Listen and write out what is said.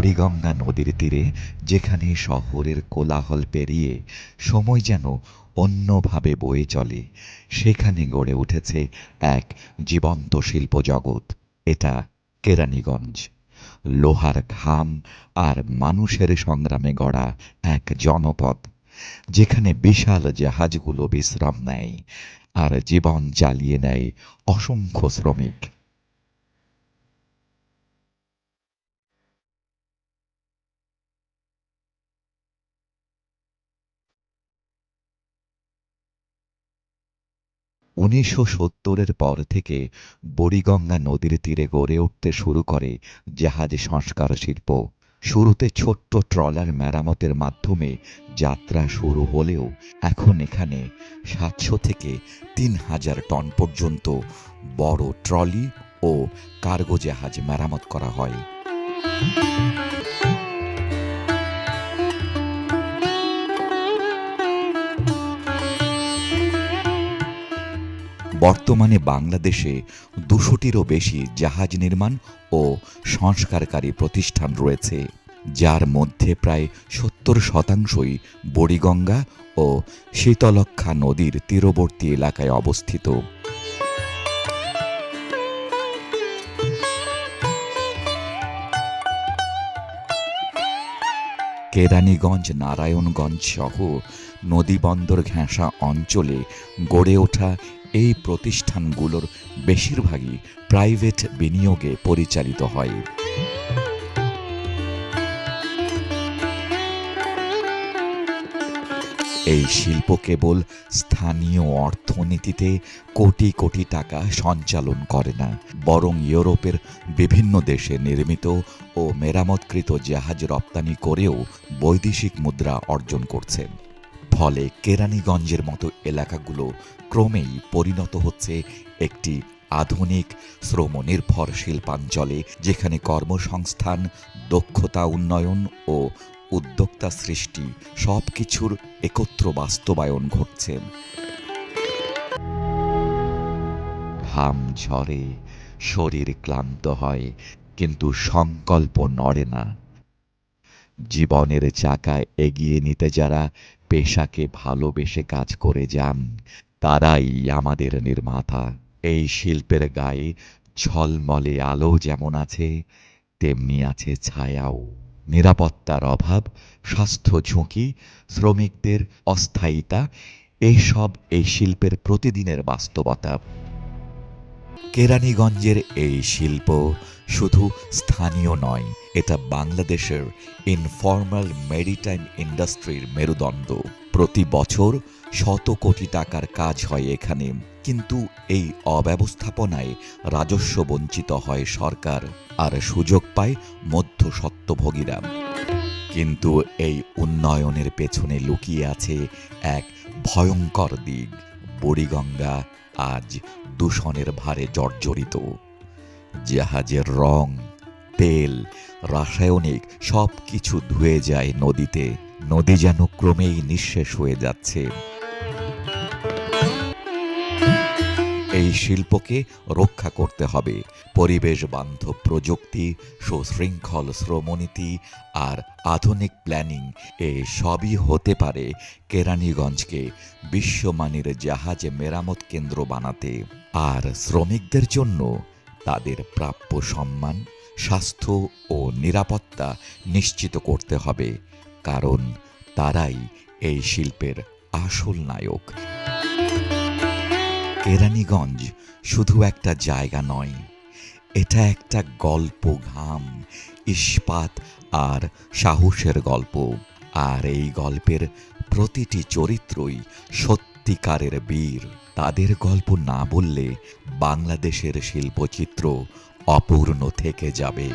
বুড়িগঙ্গা নদীর তীরে, যেখানে শহরের কোলাহল পেরিয়ে সময় যেন অন্যভাবে বয়ে চলে, সেখানে গড়ে উঠেছে এক জীবন্ত শিল্প জগৎ এটা কেরানীগঞ্জ। লোহার ঘাম আর মানুষের সংগ্রামে গড়া এক জনপদ, যেখানে বিশাল জাহাজগুলো বিশ্রাম নেয় আর জীবন চালিয়ে নেয় অসংখ্য শ্রমিক। উনিশশো সত্তরের পর থেকে বুড়িগঙ্গা নদীর তীরে গড়ে উঠতে শুরু করে জাহাজ সংস্কার শিল্প। শুরুতে ছোট্ট ট্রলার মেরামতের মাধ্যমে যাত্রা শুরু হলেও এখন এখানে সাতশো থেকে তিন হাজার টন পর্যন্ত বড় ট্রলি ও কার্গো জাহাজ মেরামত করা হয়। বর্তমানে বাংলাদেশে দুশোটিরও বেশি জাহাজ নির্মাণ ও সংস্কারকারী প্রতিষ্ঠান রয়েছে, যার মধ্যে প্রায় সত্তর শতাংশই বড়িগঙ্গা ও শীতলক্ষা নদীর তীরবর্তী এলাকায় অবস্থিত। কেরানীগঞ্জ, নারায়ণগঞ্জ সহ নদীবন্দর ঘেঁষা অঞ্চলে গড়ে ওঠা এই প্রতিষ্ঠানগুলোর বেশিরভাগই প্রাইভেট বিনিয়োগে পরিচালিত হয়। এই শিল্প কেবল স্থানীয় অর্থনীতিতে কোটি কোটি টাকা সঞ্চালন করে না, বরং ইউরোপের বিভিন্ন দেশে নির্মিত ও মেরামতকৃত জাহাজ রপ্তানি করেও বৈদেশিক মুদ্রা অর্জন করছে। ফলে কেরানীগঞ্জের মতো এলাকাগুলো ক্রমেই পরিণত হচ্ছে একটি আধুনিক শ্রমনির্ভর শিল্পাঞ্চলে, যেখানে কর্মসংস্থান, দক্ষতা উন্নয়ন ও উদ্যোক্তা সৃষ্টি সব কিছুর একত্র বাস্তবায়ন ঘটছে। ঘাম ঝরে, শরীর ক্লান্ত হয়, কিন্তু সংকল্প নড়ে না। জীবনের চাকায় এগিয়ে নিতে যারা পেশাকে ভালোবেসে কাজ করে যান, তারাই আমাদের নির্মাতা। এই শিল্পের গায়ে ঝলমলে আলো যেমন আছে, তেমনি আছে ছায়াও। নিরাপত্তার অভাব, স্বাস্থ্য ঝুঁকি, শ্রমিকদের অস্থায়িতা এইসব এই শিল্পের প্রতিদিনের বাস্তবতা। কেরানীগঞ্জের এই শিল্প শুধু স্থানীয় নয়, এটা বাংলাদেশের ইনফর্মাল মেরিটাইম ইন্ডাস্ট্রির মেরুদণ্ড। প্রতি বছর শত কোটি টাকার কাজ হয় এখানে। কিন্তু এই অব্যবস্থাপনায় রাজস্ব বঞ্চিত হয় সরকার আর সুযোগ পায় মধ্যস্বত্বভোগীরা কিন্তু এই উন্নয়নের পেছনে লুকিয়ে আছে এক ভয়ঙ্কর দিক। বুড়িগঙ্গা আজ দূষণের ভারে জর্জরিত। জাহাজের রং, তেল, রাসায়নিক সব কিছু ধুয়ে যায় নদীতে। নদী যেন ক্রমেই নিঃশেষ হয়ে যাচ্ছে। এই শিল্পকে রক্ষা করতে হবে। পরিবেশ বান্ধব প্রযুক্তি, সুশৃঙ্খল শ্রমনীতি আর আধুনিক প্ল্যানিং এ সবই হতে পারে কেরানীগঞ্জকে বিশ্বমানের জাহাজে মেরামত কেন্দ্র বানাতে। আর শ্রমিকদের জন্য তাদের প্রাপ্য সম্মান, স্বাস্থ্য ও নিরাপত্তা নিশ্চিত করতে হবে। কারণ তারাই এই শিল্পের আসল নায়ক। কেরানীগঞ্জ শুধু একটা জায়গা নয়, এটা একটা গল্প ঘাম, ইস্পাত আর সাহসের গল্প। আর এই গল্পের প্রতিটি চরিত্রই সত্যিকারের বীর। তাদের গল্প না বললে বাংলাদেশের শিল্পচিত্র অপূর্ণ থেকে যাবে।